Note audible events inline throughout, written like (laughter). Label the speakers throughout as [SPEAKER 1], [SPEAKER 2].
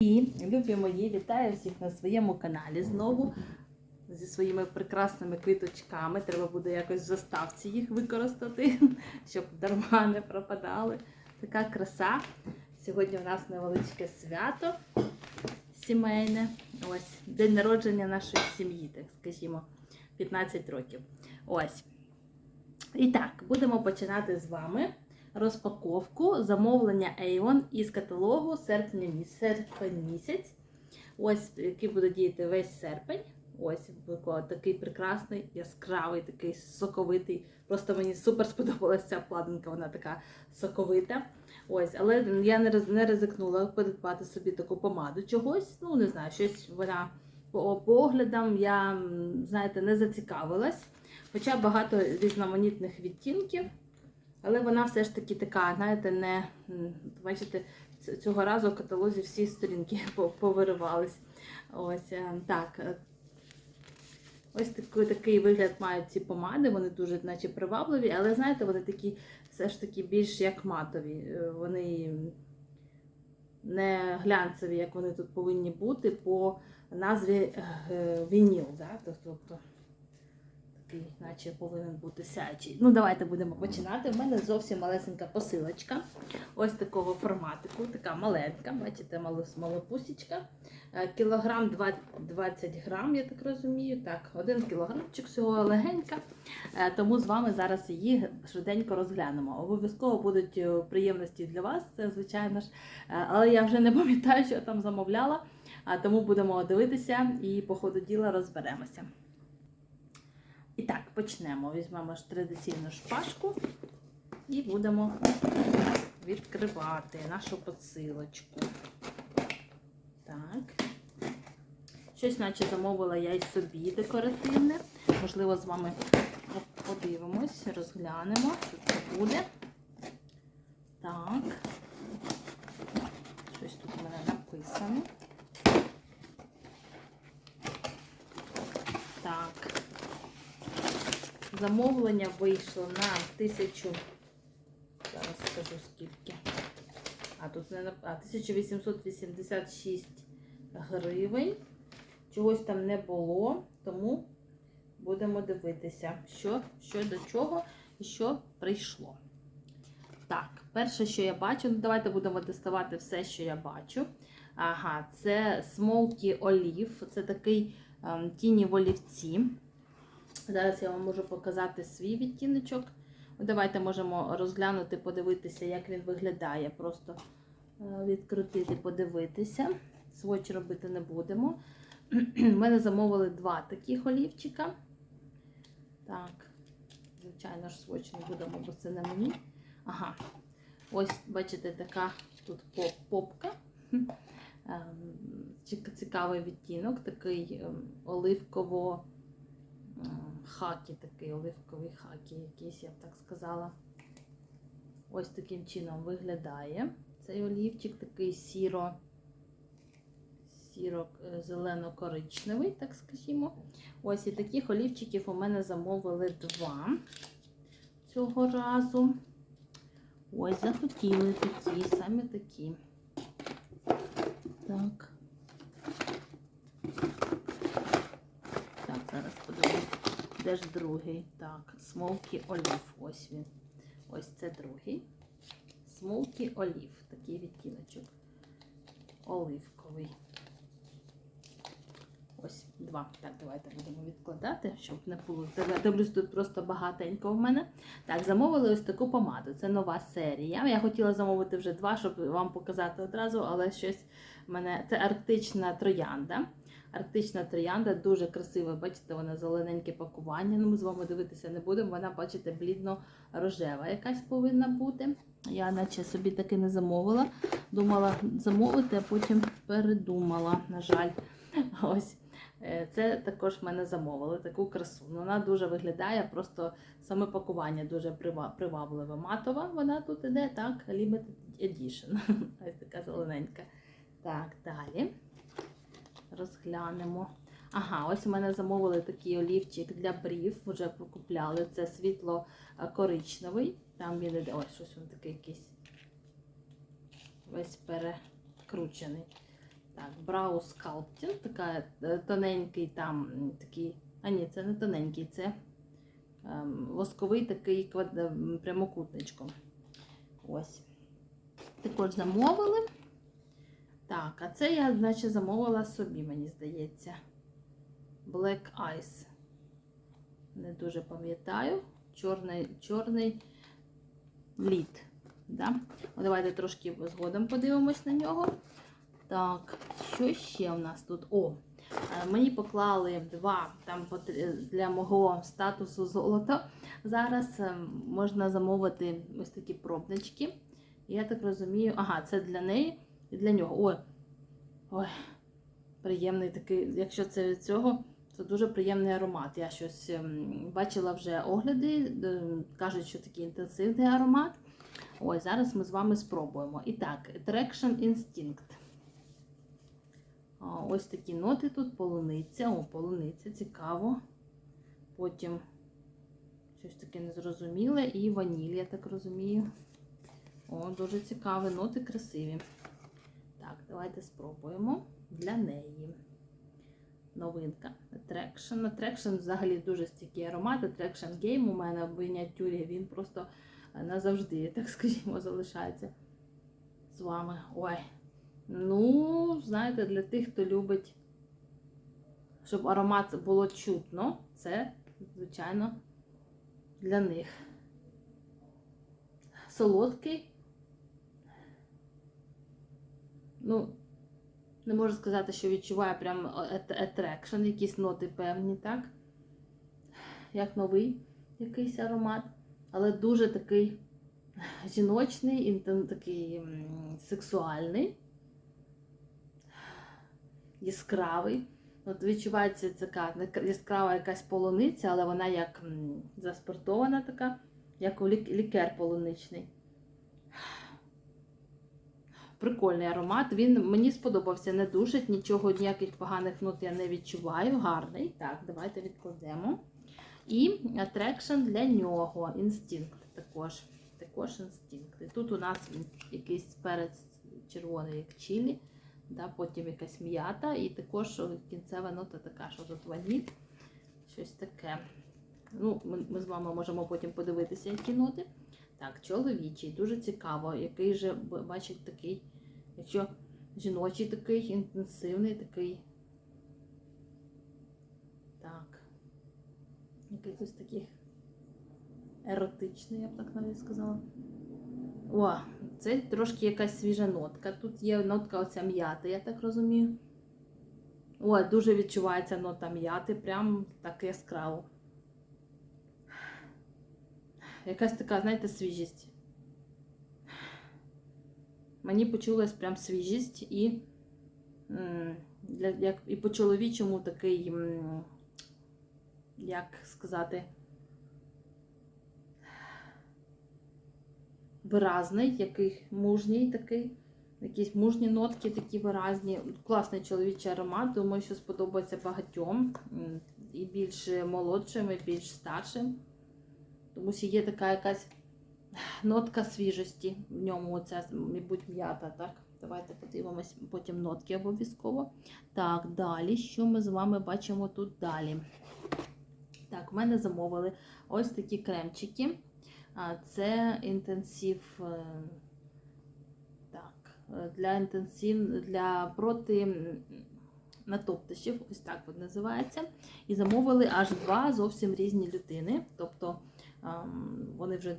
[SPEAKER 1] І любі мої, вітаю всіх на своєму каналі знову зі своїми прекрасними квіточками. Треба буде якось в заставці їх використати, (laughs) щоб дарма не пропадали. Така краса. Сьогодні у нас невеличке свято сімейне. Ось день народження нашої сім'ї, так скажімо, 15 років. Ось. І так, будемо починати з вами розпаковку замовлення Avon із каталогу серпень місяць. Ось, який буде діяти весь серпень. Ось такий прекрасний, яскравий, такий соковитий. Просто мені супер сподобалася ця обкладинка, вона така соковита. Ось, але я не ризикнула придбати собі таку помаду чогось. Ну, не знаю, щось вона по по оглядам я, знаєте, не зацікавилась. Хоча багато різноманітних відтінків. Але вона все ж таки така, знаєте, не бачите, цього разу в каталозі всі сторінки (laughs) повиривались. Ось е, так. е, Ось такий, такий вигляд мають ці помади, вони дуже наче привабливі, але знаєте, вони такі все ж таки більш як матові. Е, Вони не глянцеві, як вони тут повинні бути по назві вініл. Да? Тобто такий, наче повинен бути сяючий. Ну, давайте будемо починати. У мене зовсім малесенька посилочка. Ось такого форматику, така маленька, бачите, мало- малопусічка. Е, Кілограм 20 грам, я так розумію. Так, один кілограмчик всього легенька. Е, Тому з вами зараз її швиденько розглянемо. Обов'язково будуть е, приємності для вас, це звичайно ж. Але я вже не пам'ятаю, що я там замовляла. Тому будемо дивитися і по ходу діла розберемося. І так, почнемо. Візьмемо ж традиційну шпажку і будемо відкривати нашу посилочку. Так. Щось, наче замовила я й собі декоративне. Можливо, з вами подивимось, розглянемо, що це буде. Так. Щось тут у мене написано. Так. Замовлення вийшло на тисячу. Зараз скажу скільки. А тут не а, 1886 гривень. Чогось там не було, тому будемо дивитися, що, що до чого і що прийшло. Так, перше, що я бачу, ну давайте будемо тестувати все, що я бачу. Ага, це Smoky Olive. Це такий ем, тіні в олівці. Зараз я вам можу показати свій відтіночок. Давайте можемо розглянути, подивитися, як він виглядає. Просто е, відкрутити, подивитися. Сводч робити не будемо. (clears throat) У мене замовили два таких олівчика. Так, звичайно ж, сводч не будемо, бо це не мені. Ага. Ось, бачите, така тут поп- попка. Ем, Цікавий відтінок, такий ем, оливково хакі, такий оливковий хакі, якийсь, я б так сказала. Ось таким чином виглядає цей олівчик, такий сіро, сіро е, зелено-коричневий, так скажімо. Ось і таких олівчиків у мене замовили два цього разу. Ось, захотіли такі, саме такі. Так. Так, зараз подивлюсь. Де ж другий? Так, Smoky Olive. Ось він. Ось це другий. Smoky Olive. Такий відтіночок. Оливковий. Ось два. Так, давайте будемо відкладати, щоб не було. Дивлюсь, тут просто багатенько в мене. Так, замовили ось таку помаду. Це нова серія. Я хотіла замовити вже два, щоб вам показати одразу, але щось в мене. Це арктична троянда. Арктична троянда дуже красива, бачите, вона зелененьке пакування. Ну, ми з вами дивитися не будемо. Вона, бачите, блідно-рожева якась повинна бути. Я наче собі таки не замовила. Думала замовити, а потім передумала, на жаль. (laughs) Ось. Е, Це також в мене замовили таку красу. Ну, Вона дуже виглядає, просто саме пакування дуже привабливе. Матова вона тут іде, так, Limited Edition. (laughs) Ось така зелененька. Так, далі розглянемо. Ага, ось у мене замовили такий олівчик для брів, вже покупляли. Це світло е, коричневий. Там він іде, ось щось він такий якийсь весь перекручений. Так, Brow Sculpting, така е, тоненький там такий. А ні, це не тоненький, це ем, восковий такий квад... прямокутничком. Ось. Також замовили. Так, а це я, значить, замовила собі, мені здається. Black Ice. Не дуже пам'ятаю. Чорний, чорний лід. Да? О, давайте трошки згодом подивимось на нього. Так, що ще у нас тут? О, е, мені поклали два там для мого статусу золото. Зараз е, можна замовити ось такі пробнички. Я так розумію, ага, це для неї і для нього. Ой, ой, приємний такий, якщо це від цього, це дуже приємний аромат. Я щось ем, бачила вже огляди, е, кажуть, що такий інтенсивний аромат. Ось, зараз ми з вами спробуємо. І так, Attraction Instinct. Ось такі ноти тут, полуниця. О, полуниця, цікаво. Потім щось таке незрозуміле і ваніль, я так розумію. О, дуже цікаві, ноти красиві. Так, давайте спробуємо для неї. Новинка. Attraction. Attraction взагалі дуже стійкий аромат. Attraction Game у мене в мініатюрі, він просто назавжди, так скажімо, залишається з вами. Ой. Ну, знаєте, для тих, хто любить, щоб аромат було чутно, це, звичайно, для них. Солодкий. Ну, не можу сказати, що відчуваю прям attraction, якісь ноти певні, так? Як новий якийсь аромат, але дуже такий жіночний, такий сексуальний, яскравий. От відчувається така яскрава якась полуниця, але вона як м, заспиртована така, як лікер полуничний. Прикольний аромат. Він мені сподобався, не душить, нічого, ніяких поганих нот я не відчуваю. Гарний. Так, давайте відкладемо. І Attraction для нього. Інстинкт також. Також інстинкт. І тут у нас якийсь перець червоний, як чилі, да, потім якась м'ята, і також кінцева нота така, що тут ваніль. Щось таке. Ну, ми, ми з вами можемо потім подивитися, які ноти. Так, чоловічий, дуже цікаво, який же, бачить, такий, якщо жіночий такий, інтенсивний такий. Так. Якихось таких еротичний, я б так навіть сказала. О, це трошки якась свіжа нотка. Тут є нотка оця м'яти, я так розумію. О, дуже відчувається нота м'яти, прям так яскраво. Якась така, знаєте, свіжість. Мені почулась прям свіжість і, для, як, і по-чоловічому такий, як сказати, виразний, який мужній такий. Якісь мужні нотки такі виразні. Класний чоловічий аромат. Думаю, що сподобається багатьом. І більш молодшим, і більш старшим. Тому що є така якась нотка свіжості в ньому. Оця, мабуть, м'ята. Так? Давайте подивимось потім нотки обов'язково. Так, далі, що ми з вами бачимо тут далі? Так, в мене замовили ось такі кремчики. Це інтенсив. е, Так, для інтенсив, для проти натоптищів, ось так от називається. І замовили аж два зовсім різні людини. Тобто вони вже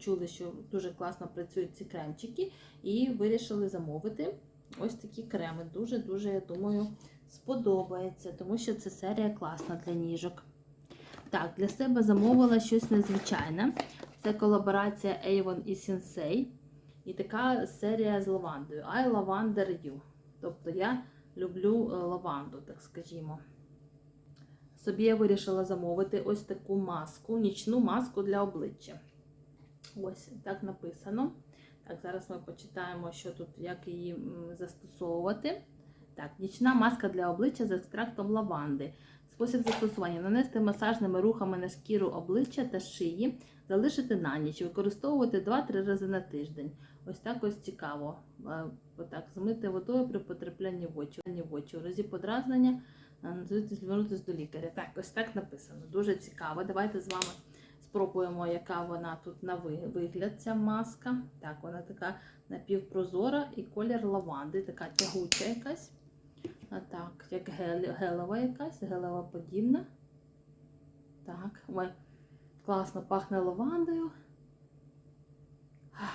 [SPEAKER 1] чули, що дуже класно працюють ці кремчики, і вирішили замовити ось такі креми. Дуже-дуже, я думаю, сподобається, тому що це серія класна для ніжок. Так, для себе замовила щось незвичайне. Це колаборація Avon і Sensei. І така серія з лавандою. I Lavender You. Тобто я люблю е, лаванду, так скажімо. Собі я вирішила замовити ось таку маску, нічну маску для обличчя. Ось так написано. Так, зараз ми почитаємо, що тут, як її застосовувати. Так, нічна маска для обличчя з екстрактом лаванди. Спосіб застосування: нанести масажними рухами на шкіру обличчя та шиї, залишити на ніч, використовувати 2-3 рази на тиждень. Ось так ось цікаво. Е, Отак змити водою при потраплянні в очі. В очі. У разі подразнення звернутися до лікаря. Так, ось так написано. Дуже цікаво. Давайте з вами спробуємо, яка вона тут на вигляд, ця маска. Так, вона така напівпрозора і колір лаванди, така тягуча якась. А так, як гел, гелева якась, гелева подібна. Так, ой, класно пахне лавандою.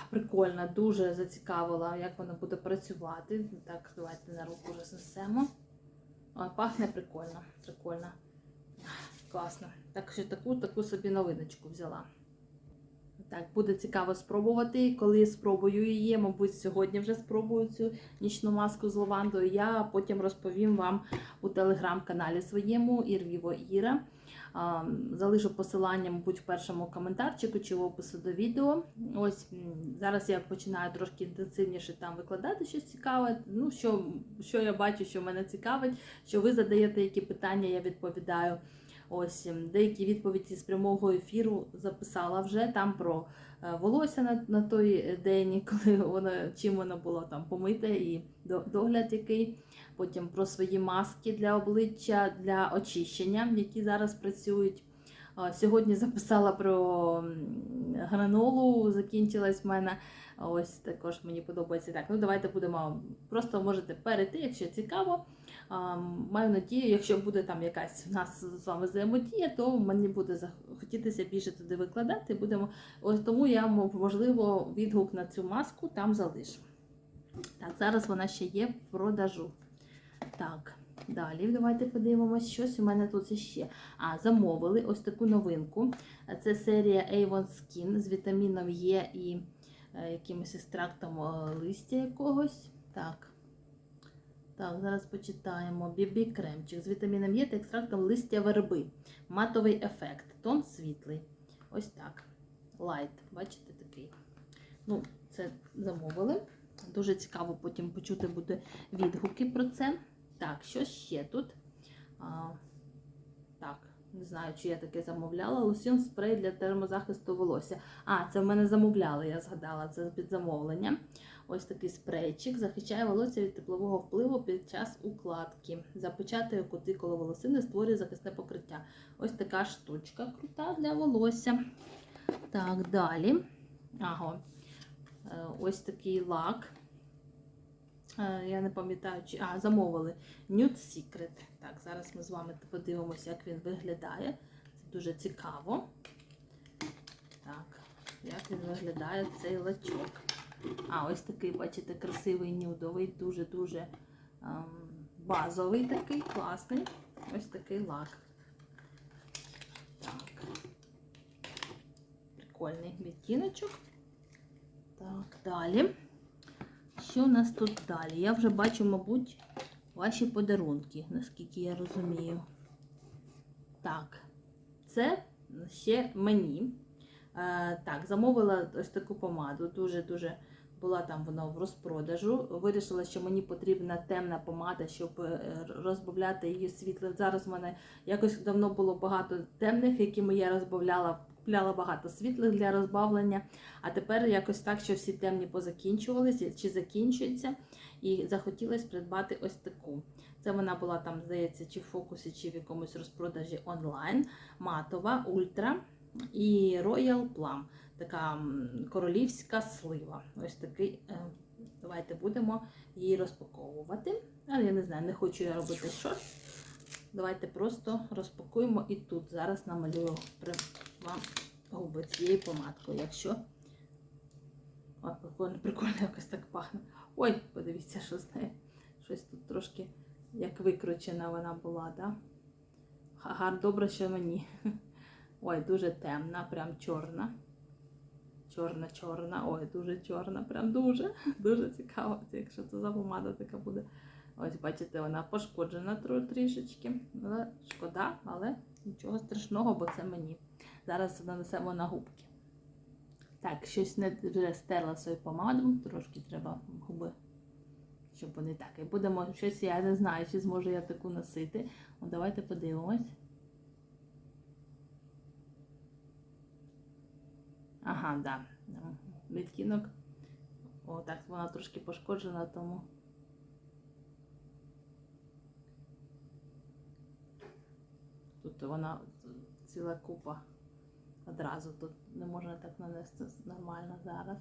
[SPEAKER 1] Прикольно, дуже зацікавила, як вона буде працювати. Так, давайте на руку рознесемо. Ой, пахне прикольно, прикольно. Класно. Так що таку, таку собі новиночку взяла. Так, буде цікаво спробувати. Коли спробую її, мабуть, сьогодні вже спробую цю нічну маску з лавандою. Я потім розповім вам у телеграм-каналі своєму Ірвіво Іра. Залишу посилання, мабуть, в першому коментарчику чи в опису до відео. Ось зараз я починаю трошки інтенсивніше там викладати щось цікаве. Ну, що, що я бачу, що мене цікавить, що ви задаєте які питання, я відповідаю. Ось деякі відповіді з прямого ефіру записала вже там про е, волосся на, на той день, (laughs) коли воно чим воно було там помите і до- догляд який. Потім про свої маски для обличчя для очищення, які зараз працюють. Сьогодні записала про гранолу, закінчилась в мене. Ось також мені подобається. Так, ну давайте будемо. Просто можете перейти, якщо цікаво. Маю надію, якщо буде там якась у нас з вами взаємодія, то мені буде захотітися більше туди викладати. Будемо ось тому я можливо відгук на цю маску там залишу. Так, зараз вона ще є в продажу. Так, далі давайте подивимось, щось у мене тут ще. А, замовили ось таку новинку. Це серія Avon Skin з вітаміном Е і е, якимось екстрактом е, листя якогось. Так. Так, зараз почитаємо. BB кремчик з вітаміном Е та екстрактом листя верби. Матовий ефект. Тон світлий. Ось так. Лайт. Бачите такий. Ну, це замовили. Дуже цікаво потім почути буде відгуки про це. Так, що ще тут? А, так, не знаю, чи я таке замовляла. Лосьон спрей для термозахисту волосся. А, це в мене замовляли, я згадала, це під замовлення. Ось такий спрейчик захищає волосся від теплового впливу під час укладки. Запечатує кутикулу волосини, створює захисне покриття. Ось така штучка крута для волосся. Так, далі. Ага. Е, Ось такий лак. Е, Я не пам'ятаю, чи а, замовили Nude Secret. Так, зараз ми з вами подивимося, як він виглядає. Це дуже цікаво. Так, як він виглядає цей лачок. А, ось такий, бачите, красивий нюдовий, дуже-дуже ем, базовий такий, класний. Ось такий лак. Так. Прикольний відтіночок. Так, далі. Що у нас тут далі? Я вже бачу, мабуть, ваші подарунки, наскільки я розумію. Так, це ще мені. Е, так, замовила ось таку помаду. Дуже-дуже була там вона в розпродажу. Вирішила, що мені потрібна темна помада, щоб е, розбавляти її світло. Зараз в мене якось давно було багато темних, якими я розбавляла. Купляла багато світлих для розбавлення, а тепер якось так, що всі темні позакінчувалися чи закінчуються, і захотілося придбати ось таку. Це вона була там, здається, чи в фокусі, чи в якомусь розпродажі онлайн. Матова, ультра і Royal Plum. Така королівська слива. Ось такий. е, Давайте будемо її розпаковувати. Але я не знаю, не хочу я робити шорт. Давайте просто розпакуємо і тут зараз намалюю вам губи цією помадкою. Якщо. Ой, прикольно, якось так пахне. Ой, подивіться, що з нею. Щось тут трошки як викручена вона була, да? Гар, добре, що мені. Ой, дуже темна, прям чорна. Чорна, чорна, ой, дуже чорна, прям дуже, дуже цікаво, якщо це за помада така буде. Ось, бачите, вона пошкоджена трішечки. Шкода, але нічого страшного, бо це мені. Зараз нанесемо на губки. Так, щось не вже стерла свою помаду, трошки треба губи, щоб вони так. І будемо щось, я не знаю, чи зможу я таку носити. От давайте подивимось. Ага, да. Відтінок О, так, вона трошки пошкоджена, тому. Тут вона ціла купа одразу. Тут не можна так нанести нормально зараз.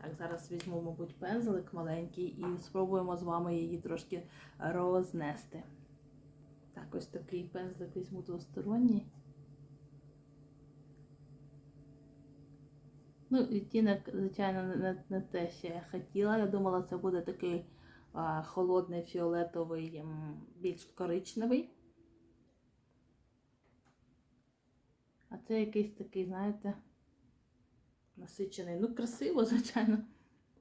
[SPEAKER 1] Так, зараз візьму, мабуть, пензлик маленький і спробуємо з вами її трошки рознести. Так, ось такий пензлик візьму двосторонній. Ну, відтінок, звичайно, не, не те, що я хотіла. Я думала, це буде такий а, холодний фіолетовий, більш коричневий. А це якийсь такий, знаєте, насичений. Ну, красиво, (laughs) звичайно.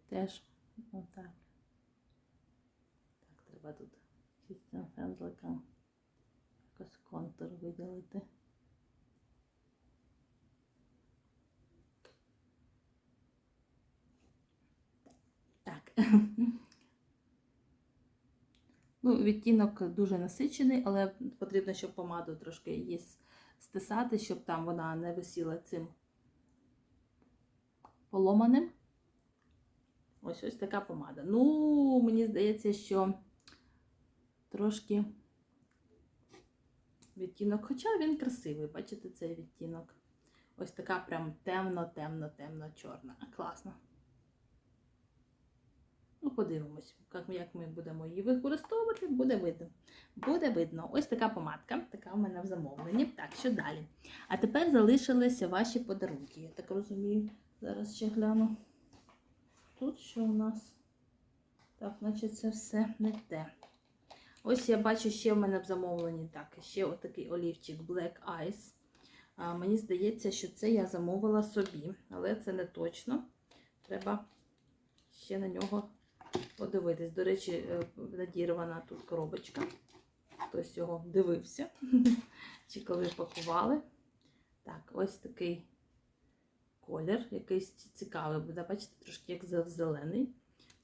[SPEAKER 1] Теж отак. Так, треба тут чистим пензликом якось контур виділити. Так. (laughs) Ну, відтінок дуже насичений, але потрібно, щоб помаду трошки її стисати, щоб там вона не висіла цим поломаним. Ось ось така помада. Ну, мені здається, що трошки відтінок, хоча він красивий, бачите цей відтінок. Ось така прям темно, темно, темно чорна. Класно. Ну, подивимось, як ми, будемо її використовувати, буде видно. Буде видно. Ось така помадка, така в мене в замовленні. Так, що далі? А тепер залишилися ваші подарунки. Я так розумію. Зараз ще гляну. Тут що у нас? Так, значить, це все не те. Ось я бачу, ще в мене в замовленні так, ще отакий олівчик Black Eyes. А, мені здається, що це я замовила собі, але це не точно. Треба ще на нього подивитись. До речі, е, надірвана тут коробочка. Хтось його дивився. (laughs) Чи коли пакували. Так, ось такий колір, якийсь цікавий буде. Бачите, трошки як зелений.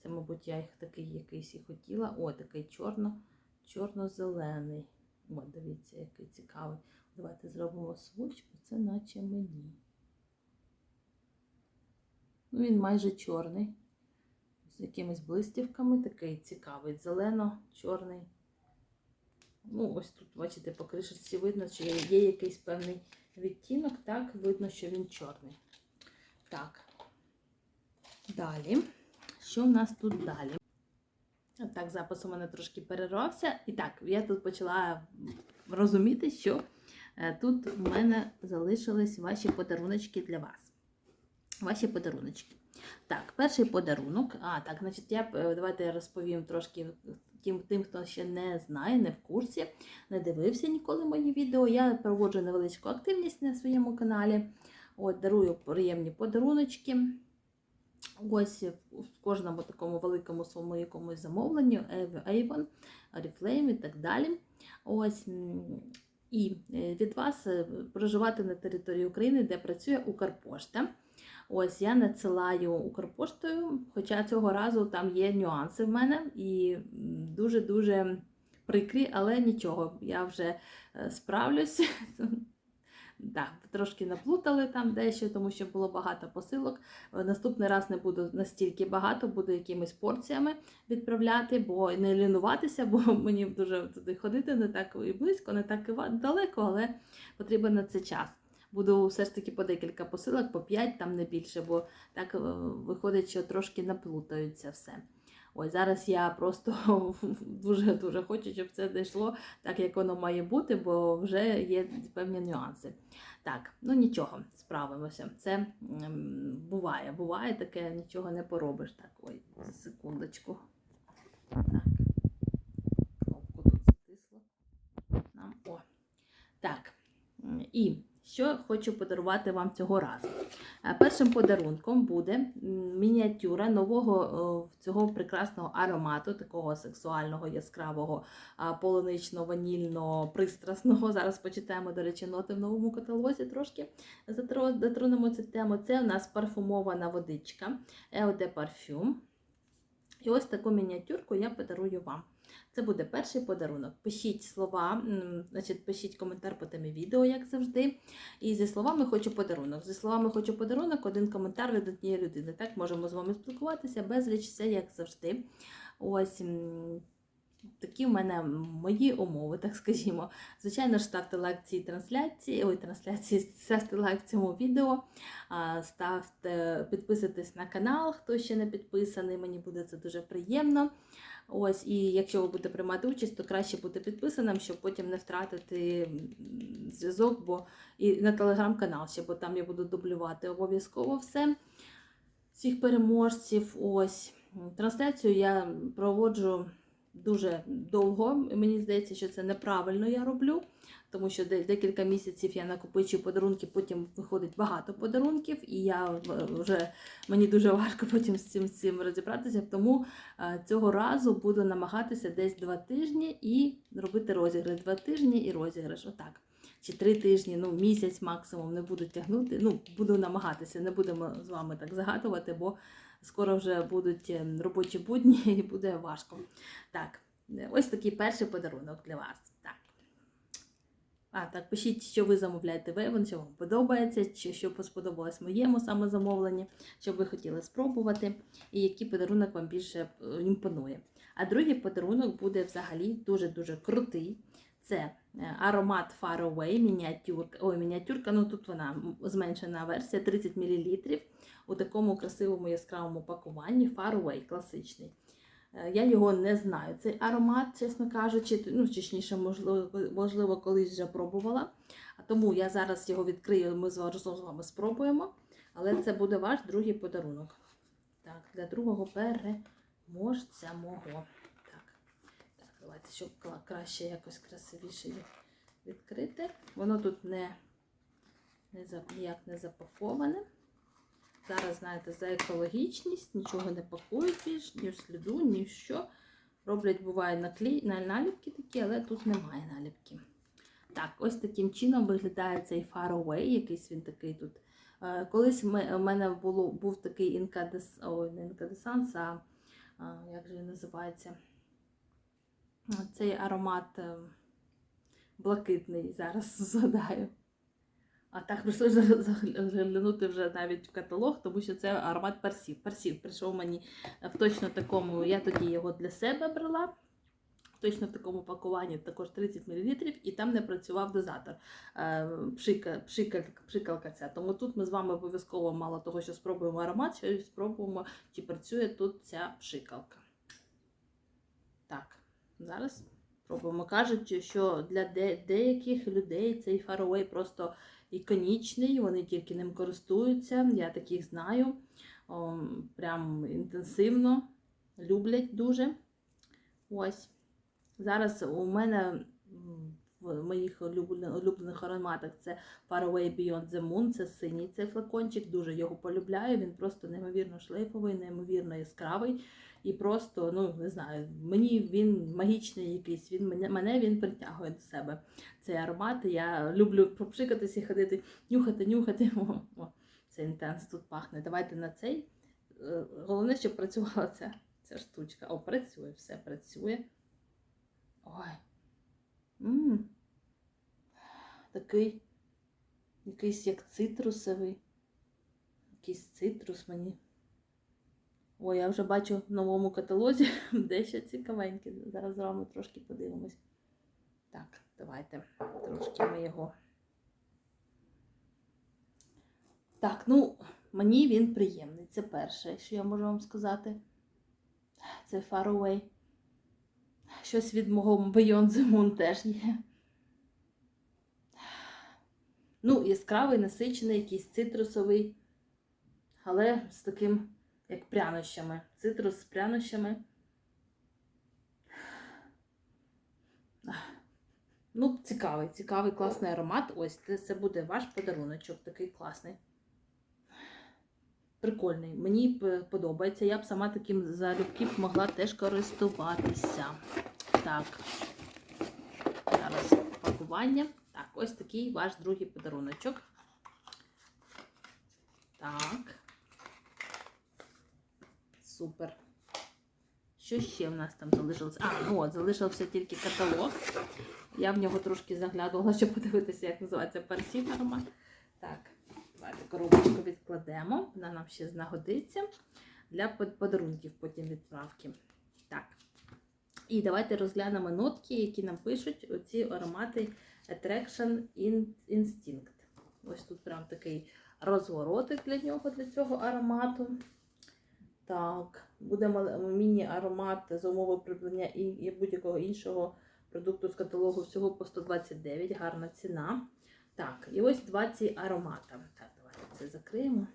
[SPEAKER 1] Це, мабуть, я їх такий якийсь і хотіла. О, такий чорно, чорно-зелений. О, дивіться, який цікавий. Давайте зробимо свуч, бо це наче мені. Ну, він майже чорний. З якимись блистівками, такий цікавий, зелено-чорний. Ну, ось тут, бачите, по кришечці видно, що є, якийсь певний відтінок, так, видно, що він чорний. Так. Далі. Що в нас тут далі? Так, запис у мене трошки перервався. І так, я тут почала розуміти, що е, тут в мене залишились ваші подаруночки для вас. Ваші подаруночки. Так, перший подарунок. А, так, значить, я е, давайте розповім трошки тим, тим, хто ще не знає, не в курсі, не дивився ніколи мої відео. Я проводжу невеличку активність на своєму каналі. От, дарую приємні подаруночки. Ось в кожному такому великому своєму якомусь замовленню, Avon, Oriflame і так далі. Ось. І е, від вас е, проживати на території України, де працює Укрпошта. Ось я надсилаю Укрпоштою, хоча цього разу там є нюанси в мене і дуже-дуже прикрі, але нічого, я вже е, справлюсь. (laughs) Так, трошки наплутали там дещо, тому що було багато посилок. Е, Наступний раз не буду настільки багато, буду якимись порціями відправляти, бо не лінуватися, бо (laughs) мені дуже туди ходити не так і близько, не так і далеко, але потрібен на це час. Буду все ж таки по декілька посилок, по 5, там не більше, бо так е, виходить, що трошки наплутаються все. Ось зараз я просто (laughs) дуже-дуже хочу, щоб це дійшло так, як воно має бути, бо вже є певні нюанси. Так, ну нічого, справимося. Це буває, буває таке, нічого не поробиш. Так, ой, секундочку. Так, кнопку тут затисло. Нам. О. Так. І що хочу подарувати вам цього разу. Е, Першим подарунком буде мініатюра нового е, цього прекрасного аромату, такого сексуального, яскравого, а, полунично-ванільно пристрасного. Зараз почитаємо, до речі, ноти в новому каталозі трошки затро- дотронемо цю тему. Це у нас парфумована водичка Eau de Parfum. І ось таку мініатюрку я подарую вам. Це буде перший подарунок. Пишіть слова, значить, пишіть коментар по темі відео, як завжди. І зі словами хочу подарунок. Зі словами хочу подарунок, один коментар від однієї людини. Так можемо з вами спілкуватися, безліч все як завжди. Ось такі в мене мої умови, так скажімо. Звичайно ставте лайк цій трансляції, ой, трансляції, ставте лайк цьому відео, ставте, підписуйтесь на канал, хто ще не підписаний, мені буде це дуже приємно. Ось, і якщо ви будете приймати участь, то краще бути підписаним, щоб потім не втратити зв'язок, бо і на телеграм-канал ще, бо там я буду дублювати обов'язково все всіх переможців. Ось трансляцію я проводжу дуже довго. Мені здається, що це неправильно я роблю, тому що де- декілька місяців я накопичую подарунки, потім виходить багато подарунків, і я е, вже мені дуже важко (laughs) потім з цим, з цим розібратися. Тому е, цього разу буду намагатися десь два тижні і робити розіграш. Два тижні і розіграш. Отак. Чи три тижні, ну місяць максимум не буду тягнути. Ну, буду намагатися, не будемо з вами так загадувати, бо скоро вже будуть е, робочі будні (laughs) і буде важко. Так, е, ось такий перший подарунок для вас. А, так, пишіть, що ви замовляєте Вейвен, що вам подобається, чи що сподобалось моєму самозамовленні, що ви хотіли спробувати, і який подарунок вам більше е, імпонує. А другий подарунок буде взагалі дуже-дуже крутий. Це е, аромат Far Away, мініатюрка. Ой, мініатюрка, ну тут вона зменшена версія 30 мл у такому красивому яскравому пакуванні Far Away, класичний. Е, Я його не знаю. Цей аромат, чесно кажучи, ну, точніше, можливо, можливо, колись вже пробувала. Тому я зараз його відкрию, ми з вами спробуємо. Але це буде ваш другий подарунок. Так, для другого переможця мого. Так, так давайте, щоб краще якось красивіше відкрити. Воно тут не, не ніяк не запаковане. Зараз, знаєте, за екологічність нічого не пакують більш, ні в сліду, ні в що. Роблять, буває, наліпки такі, але тут немає наліпки. Так, ось таким чином виглядає цей Far Away, якийсь він такий тут. Е, Колись у мене було, був такий інкадес, ой, не інкадесанс, а, як же він називається? Цей аромат е, блакитний, зараз (laughs) згадаю. А так прийшлося заглянути вже навіть в каталог, тому що це аромат персів. Персів прийшов мені в точно такому, я тоді його для себе брала. Точно в такому пакуванні також 30 мл, і там не працював дозатор. Е, Пшика, пшикалка, пшикалка ця. Тому тут ми з вами обов'язково, мало того, що спробуємо аромат, й спробуємо, чи працює тут ця пшикалка. Так, зараз пробуємо. Кажуть, що для деяких людей цей Faraway просто іконічний, вони тільки ним користуються. Я таких знаю. О, прям інтенсивно люблять дуже. Ось. Зараз у мене в моїх улюблених, ароматах це Far Away Beyond the Moon, це синій цей флакончик, дуже його полюбляю. Він просто неймовірно шлейфовий, неймовірно яскравий. І просто, ну не знаю, мені він магічний якийсь, він мене, мене він притягує до себе. Цей аромат. Я люблю пропшикатися і ходити, нюхати, нюхати. (laughs) О, о, це інтенс тут пахне. Давайте на цей. Е, Головне, щоб працювала ця, ця штучка. О, працює, все працює. Ой. м Такий якийсь як цитрусовий. Якийсь цитрус мені. Ой, я вже бачу в новому каталозі (laughs) дещо цікавеньке. Зараз з вами трошки подивимось. Так, давайте трошки ми його. Так, ну, мені він приємний. Це перше, що я можу вам сказати. Це Far Away. Щось від мого Beyond the Moon теж є. Ну, яскравий, насичений, якийсь цитрусовий, але з таким, як прянощами. Цитрус з прянощами. Ну, цікавий, цікавий, класний аромат. Ось це, буде ваш подаруночок, такий класний. Прикольний. Мені подобається. Я б сама таким залюбки б могла теж користуватися. Так. Зараз пакування. Так, ось такий ваш другий подаруночок. Так. Супер. Що ще в нас там залишилося? А, ну от, залишився тільки каталог. Я в нього трошки заглядувала, щоб подивитися, як називається персів аромат. Так, давайте коробочку відкладемо. Вона нам ще знагодиться для подарунків потім відправки. Так. І давайте розглянемо нотки, які нам пишуть оці аромати Attraction Instinct. Ось тут прям такий розворотик для нього, для цього аромату. Так, буде міні-аромат за умови придбання і, будь-якого іншого продукту з каталогу всього по 129, гарна ціна. Так, і ось 20 аромата. Так, давайте це закриємо.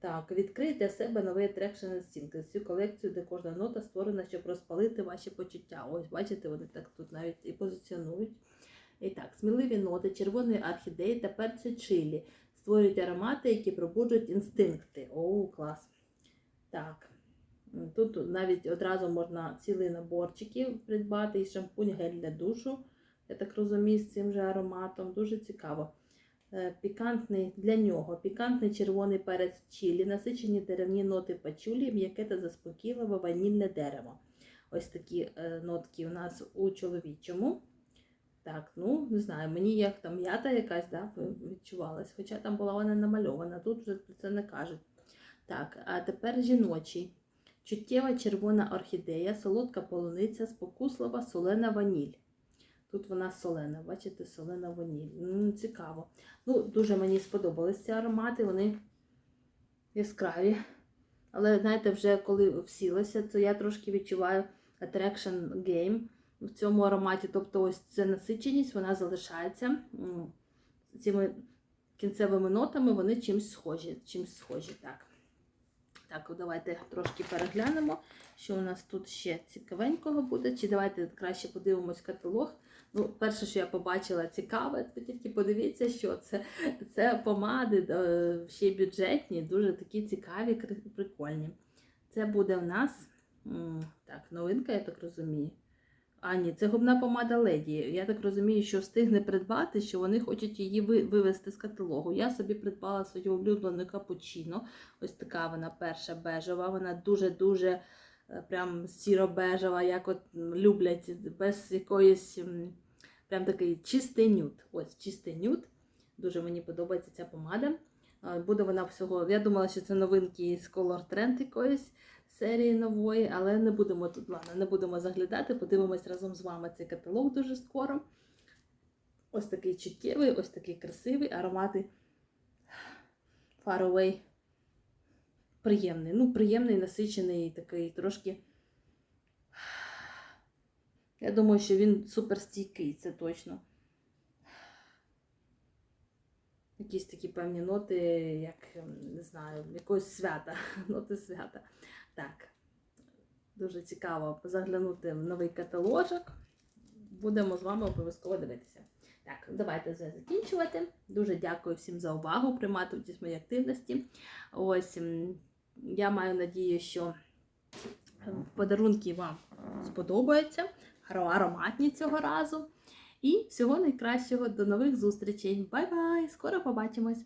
[SPEAKER 1] Так, відкрий для себе новий Attraction Instinct. Цю колекцію, де кожна нота створена, щоб розпалити ваші почуття. Ось, бачите, вони так тут навіть і позиціонують. І так, сміливі ноти, червоної орхідеї та перцю чилі створюють аромати, які пробуджують інстинкти. О, клас. Так. Тут навіть одразу можна цілий наборчиків придбати і шампунь, гель для душу. Я так розумію, з цим же ароматом. Дуже цікаво. Е, Пікантний для нього, пікантний червоний перець чилі, насичені деревні ноти пачулі, м'яке та заспокійливе ванільне дерево. Ось такі е, нотки у нас у чоловічому. Так, ну не знаю, мені як там м'ята якась да, відчувалась, хоча там була вона намальована, тут вже це не кажуть. Так, а тепер жіночий. Чуттєва червона орхідея, солодка полуниця, спокуслива солена ваніль. Тут вона солена, бачите, солена ваніль. М, цікаво. Ну, дуже мені сподобались ці аромати, вони яскраві. Але, знаєте, вже коли всілася, то я трошки відчуваю attraction game в цьому ароматі. Тобто, ось ця насиченість, вона залишається. Цими кінцевими нотами вони чимсь схожі. Чимсь схожі. Так. Так, давайте трошки переглянемо, що у нас тут ще цікавенького буде. Чи давайте краще подивимось каталог. Ну, перше, що я побачила цікаве, то тільки подивіться, що це. Це помади е, ще бюджетні, дуже такі цікаві, прикольні. Це буде в нас так, новинка, я так розумію. А, ні, це губна помада Леді. Я так розумію, що встигне придбати, що вони хочуть її ви- вивести з каталогу. Я собі придбала свою улюблену капучино. Ось така вона перша бежева. Вона дуже-дуже е, прям сіро-бежева, як от люблять, без якоїсь прям такий чистий нюд. Ось чистий нюд. Дуже мені подобається ця помада. Е, Буде вона всього. Я думала, що це новинки з Color Trend якоїсь серії нової, але не будемо тут, ладно, не будемо заглядати. Подивимось разом з вами цей каталог дуже скоро. Ось такий чуттєвий, ось такий красивий, аромати Far. Приємний. Ну, приємний, насичений, такий трошки. Я думаю, що він суперстійкий, це точно. Якісь такі певні ноти, як ем, не знаю, якогось свята. (laughs) Ноти свята. Так, дуже цікаво заглянути в новий каталожок. Будемо з вами обов'язково дивитися. Так, давайте вже закінчувати. Дуже дякую всім за увагу, приймати участь в моїй активності. Ось я маю надію, що е, подарунки вам сподобаються, ароматні цього разу. І всього найкращого, до нових зустрічей. Бай-бай! Скоро побачимось!